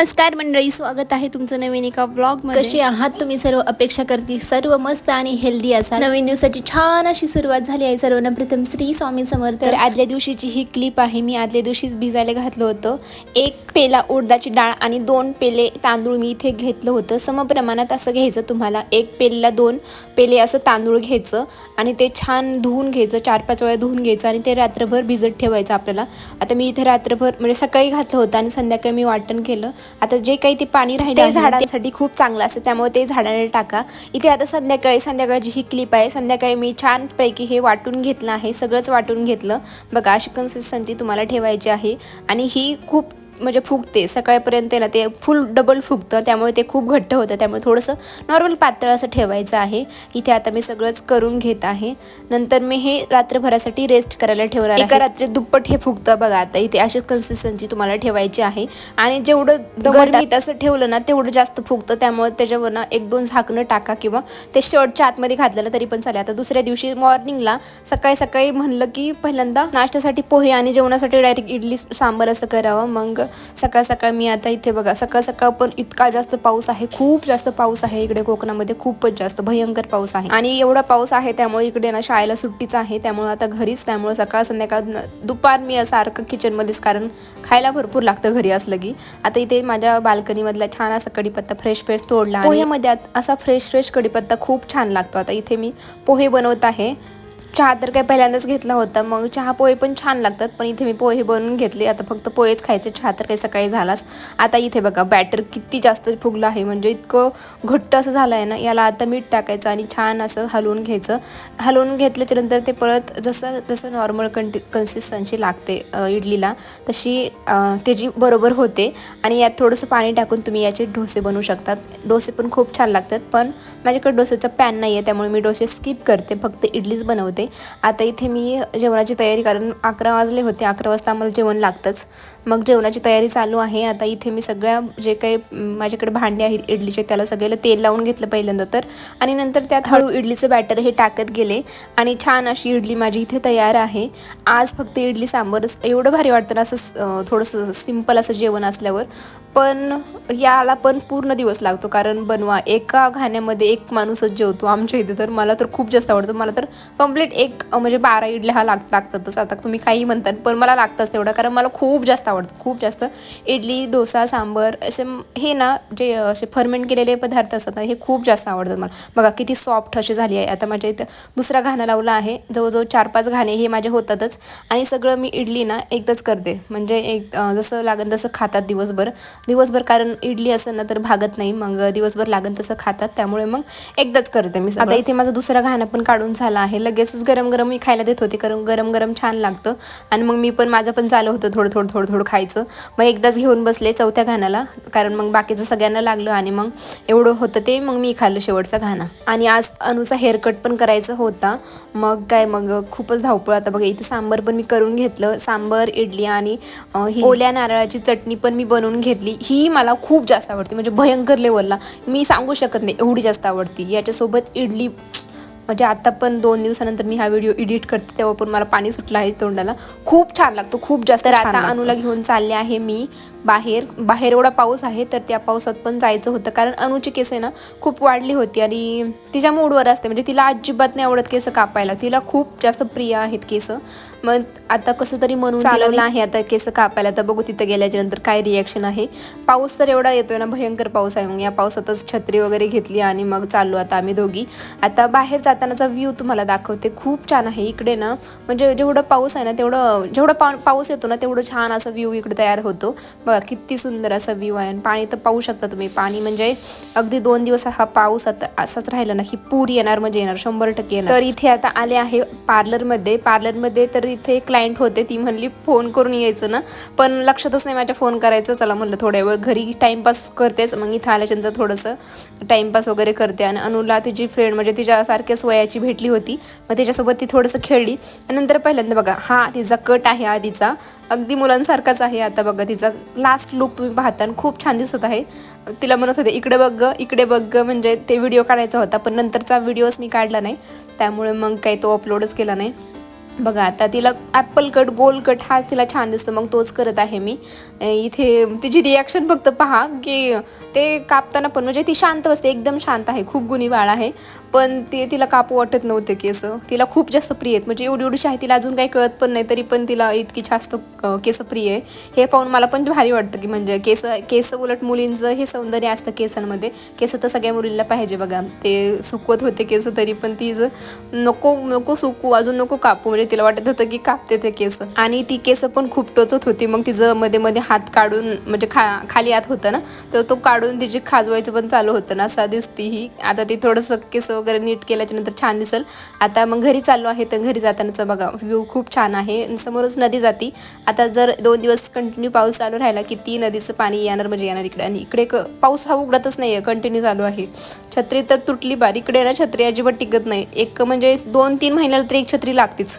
नमस्कार मंडळी स्वागत आहे तुमचं नवीन एका ब्लॉग कशी आहात तुम्ही? सर्व अपेक्षा करतील सर्व मस्त आणि हेल्दी असाल. नवीन दिवसाची छान अशी सुरुवात झाली आहे. सर्वांना प्रथम श्री स्वामी समर्थ. तर आदल्या दिवशीची ही क्लिप आहे. मी आदल्या दिवशीच भिजायला घातलं होतं. एक पेला उडदाची डाळ आणि दोन पेले तांदूळ मी इथे घेतलं होतं. समप्रमाणात असं घ्यायचं तुम्हाला. एक पेलला दोन पेले असं तांदूळ घ्यायचं आणि ते छान धुवून घ्यायचं. चार पाच वेळा धुवून घ्यायचं आणि ते रात्रभर भिजत ठेवायचं आपल्याला. आता मी इथे रात्रभर म्हणजे सकाळी घातलं होतं आणि संध्याकाळी मी वाटण केलं. आता जे काही ते पाणी राहिले ते झाडांसाठी खूप चांगलं असतं त्यामुळे ते झाडाने टाका. इथे आता संध्याकाळी संध्याकाळची ही क्लिप आहे. संध्याकाळी मी छानपैकी हे वाटून घेतलं आहे सगळंच वाटून घेतलं. बघा अशी कन्सिस्टन्सी तुम्हाला ठेवायची आहे. आणि ही खूप म्हणजे फुगते सकाळपर्यंत ना ते फुल डबल फुगतं. त्यामुळे ते खूप घट्ट होतं. त्यामुळे थोडंसं नॉर्मल पातळ असं ठेवायचं आहे. इथे आता मी सगळंच करून घेत आहे. नंतर मी हे रात्रभरासाठी रेस्ट करायला ठेवणार एका रात्री दुप्पट हे फुगतं बघा आता. इथे अशीच कन्सिस्टन्सी तुम्हाला ठेवायची आहे. आणि जेवढं गरमीत असं ठेवलं ना तेवढं जास्त फुगतं. त्यामुळे त्याच्यावर ना एक दोन झाकणं टाका किंवा ते शर्टच्या आतमध्ये घातलं ना तरी पण चालेल. आता दुसऱ्या दिवशी मॉर्निंगला सकाळी सकाळी म्हणलं की पहिल्यांदा नाश्त्यासाठी पोहे आणि जेवणासाठी डायरेक्ट इडली सांबार असं करावं. मग सकाळ सकाळ मी आता इथे बघा सकाळ सकाळ पण इतका जास्त पाऊस आहे खूप जास्त पाऊस आहे इकडे कोकणामध्ये खूपच जास्त भयंकर पाऊस आहे. आणि एवढा पाऊस आहे त्यामुळे इकडे ना शाळेला सुट्टीच आहे त्यामुळे आता घरीच त्यामुळे सकाळ संध्याकाळ दुपार मी सारखं किचनमध्येच कारण खायला भरपूर लागतं घरी असलं की. आता इथे माझ्या बाल्कनीमधला छान असा कडीपत्ता फ्रेश फ्रेश तोडला पोह्यामध्ये असा फ्रेश फ्रेश कडीपत्ता खूप छान लागतो. आता इथे मी पोहे बनवत आहे. चहा तर काय पहिल्यांदाच घेतला होता. मग चहा पोहे पण छान लागतात पण इथे मी पोहे बनवून घेतले. आता फक्त पोहेच खायचे. चहा तर काही सकाळी झालाच. आता इथे बघा बॅटर किती जास्त फुगलं आहे. म्हणजे इतकं घट्ट असं झालं आहे ना याला आता मीठ टाकायचं आणि छान असं हलवून घ्यायचं. हलवून घेतल्याच्यानंतर ते परत जसं जसं नॉर्मल कंटि कन्सिस्टन्सी लागते इडलीला तशी त्याची बरोबर होते. आणि यात थोडंसं पाणी टाकून तुम्ही याचे डोसे बनवू शकतात. डोसे पण खूप छान लागतात पण माझ्याकडे डोसेचा पॅन नाही आहे त्यामुळे मी डोसे स्किप करते. फक्त इडलीच बनवते. आता इथे मी जेवणाची तयारी कारण अकरा वाजले होते. अकरा वाजता आम्हाला जेवण लागतंच. मग जेवणाची तयारी चालू आहे. आता इथे मी सगळ्या जे काही माझ्याकडे भांडे आहेत इडलीचे त्याला सगळ्याला तेल लावून घेतलं पहिल्यांदा तर. आणि नंतर त्यात हळू इडलीचं बॅटर हे टाकत गेले. आणि छान अशी इडली माझी इथे तयार आहे. आज फक्त इडली सांबारच. एवढं भारी वाटतं ना असं थोडंसं सिंपल असं जेवण असल्यावर. पण याला पण पूर्ण दिवस लागतो कारण बनवा एका घाण्यामध्ये एक माणूसच जेवतो आमच्या इथे. तर मला तर खूप जास्त आवडतं. मला तर कंप्लीट एक म्हणजे बारा इडल्या हा लाग लागतातच. आता तुम्ही काही म्हणतात पण मला लागतंच तेवढं कारण मला खूप जास्त आवडतं. खूप जास्त इडली डोसा सांबर असे हे ना जे असे फर्मेंट केलेले पदार्थ असतात ना हे खूप जास्त आवडतात मला. बघा किती सॉफ्ट अशी झाली आहे. आता माझ्या इथं दुसरा घाणा लावला आहे. जवळजवळ चार पाच घाणे हे माझे होतातच. आणि सगळं मी इडली ना एकदाच करते. म्हणजे एक जसं लागेल तसं खातात दिवसभर. दिवसभर कारण इडली असेल ना तर भागत नाही मग दिवसभर लागेल तसं खातात त्यामुळे मग एकदाच करते मी आता इथे माझा दुसरा घाणा पण काढून झाला आहे. लगेचच गरम गरम मी खायला देत होते कारण गरम गरम छान लागतं. आणि मग मी पण माझं पण चालू होतं थोडं थोडं थोडं थोडं खायचं. मग एकदाच घेऊन बसले चौथ्या घाण्याला कारण मग बाकीचं सगळ्यांना लागलं आणि मग एवढं होतं ते मग मी खाल्लं शेवटचा घाणा. आणि आज अनुचा हेअरकट पण करायचा होता. मग काय मग खूपच धावपळ. आता बघा इथे सांबर पण मी करून घेतलं. सांबर इडली आणि ही ओल्या नारळाची चटणी पण मी बनवून घेतली. ही मला खूप जास्त आवडते. म्हणजे भयंकर लेवलला मी सांगू शकत नाही एवढी जास्त आवडती. याच्यासोबत इडली म्हणजे आता पण दोन दिवसानंतर मी हा व्हिडिओ एडिट करते तेव्हा पण मला पाणी सुटलं आहे तोंडाला. खूप छान लागतो खूप जास्त आता अनुला घेऊन चालले आहे मी बाहेर. बाहेर एवढा पाऊस आहे तर त्या पावसात पण जायचं होतं. कारण अनुची केस आहे ना खूप वाढली होती आणि तिच्या मूडवर असते. म्हणजे तिला अजिबात नाही आवडत केस कापायला. तिला खूप जास्त प्रिय आहेत केस. मग आता कसं तरी म्हणून चालवलं आहे आता केस कापायला. तर बघू तिथं गेल्याच्यानंतर काय रिॲक्शन आहे. पाऊस तर एवढा येतोय ना भयंकर पाऊस आहे. मग या पावसातच छत्री वगैरे घेतली आणि मग चाललो आता आम्ही दोघी. आता बाहेर जातानाचा व्ह्यू तुम्हाला दाखवते खूप छान आहे. इकडे ना म्हणजे जेवढं पाऊस आहे ना तेवढं जेवढं पा पाऊस येतो ना तेवढं छान असा व्ह्यू इकडे तयार होतो. बघा किती सुंदर असा व्ह्यू आहे. आणि पाणी तर पाहू शकता तुम्ही. पाणी म्हणजे अगदी दोन दिवस हा पाऊस आता असाच राहिला ना की पूर येणार म्हणजे येणार शंभर टक्के येणार. तर इथे आता आले आहे पार्लरमध्ये. पार्लरमध्ये तर इथे क्लायंट होते ती म्हणली फोन करून यायचं ना. पण लक्षातच नाही माझ्या फोन करायचं. चला म्हणलं थोड्या वेळ घरी टाइमपास करतेच. मग इथं आल्याच्यानंतर थोडंसं टाइमपास वगैरे करते. आणि अनुला तिची फ्रेंड म्हणजे तिच्यासारख्याच वयाची भेटली होती. मग त्याच्यासोबत ती थोडंसं खेळली. नंतर पहिल्यांदा बघा हा तिचा कट आहे आधीचा. अगदी मुलांसारखाच आहे आता बघा तिचा लास्ट लुक तुम्ही पाहता आणि खूप छान दिसत आहे. तिला म्हणत होते इकडे बघ इकडे बघ म्हणजे ते व्हिडिओ काढायचा होता पण नंतरचा व्हिडिओच मी काढला नाही. त्यामुळे मग काही तो अपलोडच केला नाही. बघा आता तिला ॲपल कट गोल कट हा तिला छान दिसतो. मग तोच करत आहे मी. इथे तिची रिॲक्शन फक्त पहा की ते कापताना पण म्हणजे ती शांत बसते एकदम शांत आहे. खूप गुणी बाळ आहे. पण ते तिला कापू वाटत नव्हते केस. तिला खूप जास्त प्रिय आहेत. म्हणजे एवढी एवढीशी आहे तिला अजून काही कळत पण नाही तरी पण तिला इतकी जास्त केस प्रिय आहे. हे पाहून मला पण भारी वाटतं की म्हणजे केस केस उलट मुलींचं हे सौंदर्य असतं केसांमध्ये. केस तर सगळ्या मुलींना पाहिजे बघा. ते सुकवत होते केस तरी पण ती जर नको नको सुकू अजून नको कापू. म्हणजे तिला वाटत होतं की कापते ते केस. आणि ती केस पण खूप टोचत होती. मग तिचं मध्ये मध्ये हात काढून म्हणजे खा खाली आत होतं ना तर तो काढून तिची खाजवायचं पण चालू होतं ना. असा दिसती ही. आता ती थोडंसं केस वगैरे नीट केल्याच्यानंतर छान दिसेल. आता मग घरी चाललो आहे तर घरी जातानाचा बघा व्ह्यू खूप छान आहे. समोरच नदी जाती. आता जर दोन दिवस कंटिन्यू पाऊस चालू राहिला की ती नदीचं पाणी येणार म्हणजे येणार इकडे. आणि इकडे क- पाऊस हा उघडतच नाही आहे कंटिन्यू चालू आहे. छत्री तर तुटली बार इकडे ना छत्री अजिबात टिकत नाही. एक म्हणजे दोन तीन महिन्याला तरी एक छत्री लागतीच.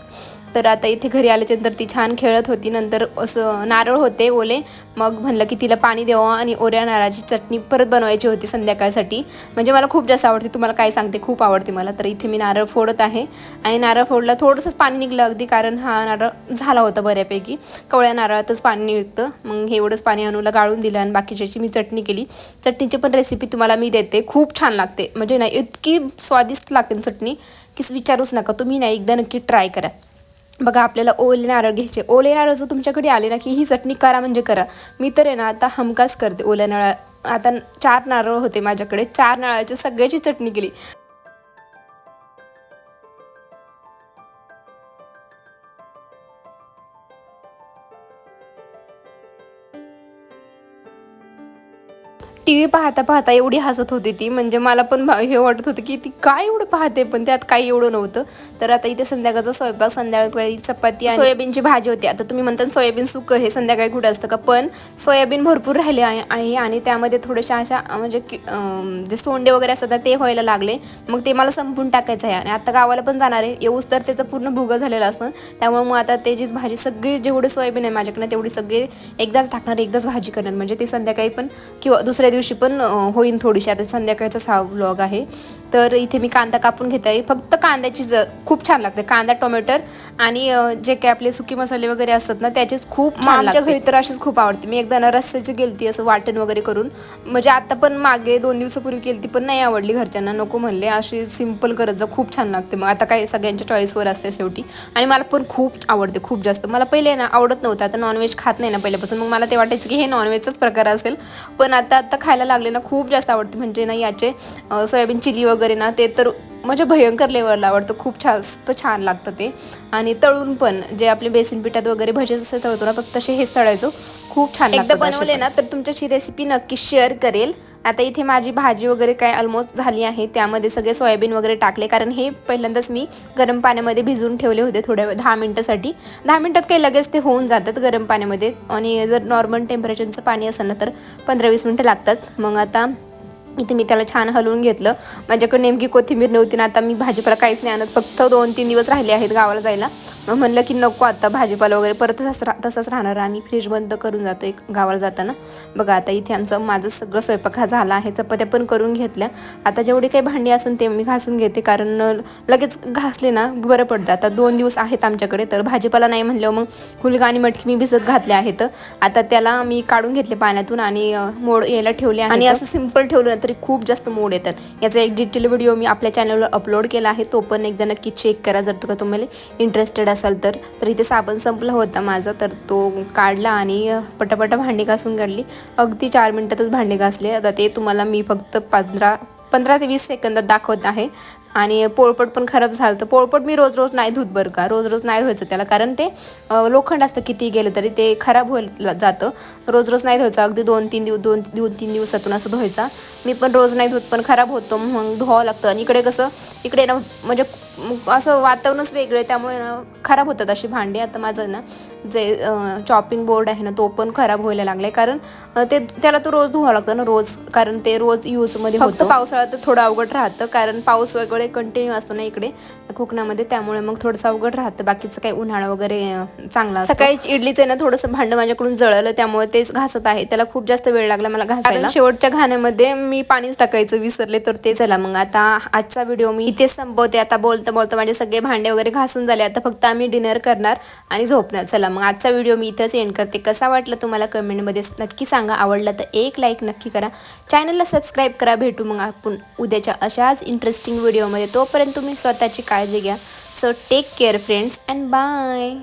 तर आता इथे घरी आल्याच्यानंतर ती छान खेळत होती. नंतर असं नारळ होते ओले. मग म्हणलं की तिला पाणी द्यावं आणि ओऱ्या नारळाची चटणी परत बनवायची होती संध्याकाळसाठी. म्हणजे मला खूप जास्त आवडते. तुम्हाला काय सांगते? खूप आवडते मला. तर इथे मी नारळ फोडत आहे. आणि नारळ फोडला थोडंसंच पाणी निघलं अगदी कारण हा नारळ झाला होता बऱ्यापैकी. कवळ्या नारळातच पाणी निघतं. मग हे एवढंच पाणी अनुला गाळून दिलं आणि बाकीच्याची मी चटणी केली. चटणीची पण रेसिपी तुम्हाला मी देते. खूप छान लागते. म्हणजे नाही इतकी स्वादिष्ट लागते चटणी की विचारूच नका. तुम्ही नाही एकदा नक्की ट्राय करा. बघा आपल्याला ओले नारळ घ्यायचे. ओले नारळ जर तुमच्याकडे आले ना की ही चटणी करा म्हणजे करा. मी तर आहे ना आता हमखास करते ओल्या नारळ. आता चार नारळ होते माझ्याकडे. चार नारळाची सगळ्याची चटणी केली. टी व्ही पाहता पाहता एवढी हसत होती ती. म्हणजे मला पण भा- हे वाटत होतं की ती काय एवढं पाहते पण त्यात काही एवढं नव्हतं. तर आता इथे संध्याकाळचा स्वयंपाक संध्याकाळी चपाती आणि सोयाबीनची भाजी होती. आता तुम्ही म्हणता सोयाबीन सुकं हे संध्याकाळी कुठं असतं का? पण सोयाबीन भरपूर राहिले आहे आणि त्यामध्ये थोड्याशा अशा म्हणजे जे सोंडे वगैरे असतात ते व्हायला लागले. मग ते मला संपून टाकायचं आहे. आणि आता गावाला पण जाणार आहे. येऊच तर त्याचं पूर्ण भुगं झालेलं असतं. त्यामुळे मग आता त्याची भाजी सगळी जेवढे सोयाबीन आहे माझ्याकडे तेवढी सगळी एकदाच टाकणार एकदाच भाजी करणार. म्हणजे ते संध्याकाळी पण किंवा दुसऱ्या दिवशी पण होईन थोडीशी. आता संध्याकाळचाच हा व्लॉग आहे. तर इथे मी कांदा कापून घेत आहे. फक्त कांद्याची ज खूप छान लागते. कांदा टोमॅटर आणि जे काही आपले सुकी मसाले वगैरे असतात ना त्याचेच खूप आमच्या घरी तर अशीच खूप आवडते. मी एकदा ना रस्स्याची गेलती असं वाटण वगैरे करून. म्हणजे आता पण मागे दोन दिवसापूर्वी केलती पण नाही आवडली घरच्यांना. नको म्हणले. अशी सिंपल करत जा खूप छान लागते. मग आता काय सगळ्यांच्या चॉईसवर असते शेवटी. आणि मला पण खूप आवडते खूप जास्त. मला पहिले ना आवडत नव्हतं. आता नॉनव्हेज खात नाही ना पहिल्यापासून. मग मला ते वाटायचं की हे नॉनव्हेजचाच प्रकार असेल. पण आता आता खायला लागले ना खूप जास्त आवडते. म्हणजे ना याचे सोयाबीन चिली वगैरे ना ते तर म्हणजे भयंकर लेवलला आवडतं. खूप जास्त छान लागतं ते. आणि तळून पण जे आपले बेसन पिठात वगैरे भजे जसे तळतो ना फक्त तसे हेच तळायचं. खूप छान एकदा बनवले ना तर तुमच्याशी रेसिपी नक्की शेअर करेल. आता इथे माझी भाजी वगैरे काय ऑलमोस्ट झाली आहे. त्यामध्ये सगळे सोयाबीन वगैरे टाकले कारण हे पहिल्यांदाच मी गरम पाण्यामध्ये भिजवून ठेवले होते थोड्या वेळ दहा मिनटासाठी. दहा मिनटात काही लगेच ते होऊन जातात गरम पाण्यामध्ये. आणि जर नॉर्मल टेम्परेचरचं पाणी असेल ना तर पंधरा वीस मिनटं लागतात. मग आता इथे मी त्याला छान हलवून घेतलं. माझ्याकडे नेमकी कोथिंबीर नव्हती ना आता मी भाजीपाला काहीच नाही आणत. फक्त दोन तीन दिवस राहिले आहेत गावाला जायला. मग म्हणलं की नको आता भाजीपाला वगैरे परत तसंच रा तसंच राहणार आम्ही फ्रीज बंद करून जातो एक गावाला जाताना. बघा आता इथे आमचं माझं सगळं स्वयंपाक हा झाला आहे. चपात्या पण करून घेतल्या. आता जेवढी काही भांडी असेल ते मी घासून घेते कारण लगेच घासले ना बरं पडतं. आता दोन दिवस आहेत आमच्याकडे तर भाजीपाला नाही म्हणलं मग हुलगा आणि मटकी मी भिजत घातले आहेत. आता त्याला मी काढून घेतले पाण्यातून आणि मोड यायला ठेवले आणि असं सिंपल ठेवलं तरी खूप जास्त मोड येतात. याचा एक डिटेल व्हिडिओ मी आपल्या चॅनलवर अपलोड केला आहे. तो पण एकदा नक्की चेक करा जर का तुम्हाला इंटरेस्टेड असाल तर. तर इथे साबण संपला होता माझा तर तो काढला आणि पटापटा भांडी घासून काढली. अगदी चार मिनटातच भांडी घासले. आता ते तुम्हाला मी फक्त पंधरा पंधरा ते वीस सेकंदात दाखवत आहे. आणि पोळपट पण खराब झालं तर पोळपट मी रोज रोज नाही धुत बरं का. रोज रोज नाही धुवायचं त्याला. कारण ते लोखंड असतं किती गेलं तरी ते खराब होईल जातं. रोज रोज नाही धुवायचं. अगदी दोन तीन दिवस दोन दोन तीन दिवसातून असं धुवायचा. मी पण रोज नाही धुत पण खराब होतो मग धुवावं लागतं. आणि इकडे कसं इकडे ना म्हणजे असं वातावरणच वेगळं आहे. त्यामुळे ना खराब होतात अशी भांडी. आता माझं ना जे चॉपिंग बोर्ड आहे ना तो पण खराब व्हायला लागलाय. कारण अं, ते त्याला तो रोज धुवावं लागतं ना रोज. कारण ते रोज यूजमध्ये होतं. पावसाळ्यात तर थोडं अवघड राहतं. कारण पाऊस वगैरे कंटिन्यू असतो ना इकडे कोकणामध्ये. त्यामुळे मग थोडंसं अवघड राहतं. बाकीचं काही उन्हाळा वगैरे चांगला सकाळी इडलीचं आहे ना थोडंसं भांडं माझ्याकडून जळलं. त्यामुळे तेच घासत आहे. त्याला खूप जास्त वेळ लागला मला घासायला. शेवटच्या घाण्यामध्ये मी पाणीच टाकायचं विसरले तर ते चला मग आता आजचा व्हिडिओ मी इथेच संपवते. आता बोलता बोलता बोलतो माझे सगळे भांडे वगैरे घासून झाले. आता फक्त आम्ही डिनर करणार आणि झोपणार. चला मग आजचा व्हिडिओ मी इथंच एंड करते. कसा वाटला तुम्हाला कमेंटमध्ये नक्की सांगा. आवडला तर एक लाईक नक्की करा. चॅनलला सबस्क्राईब करा. भेटू मग आपण उद्याच्या अशाच इंटरेस्टिंग व्हिडिओमध्ये तोपर्यंत तुम्ही स्वतःची काळजी घ्या. So take care friends and bye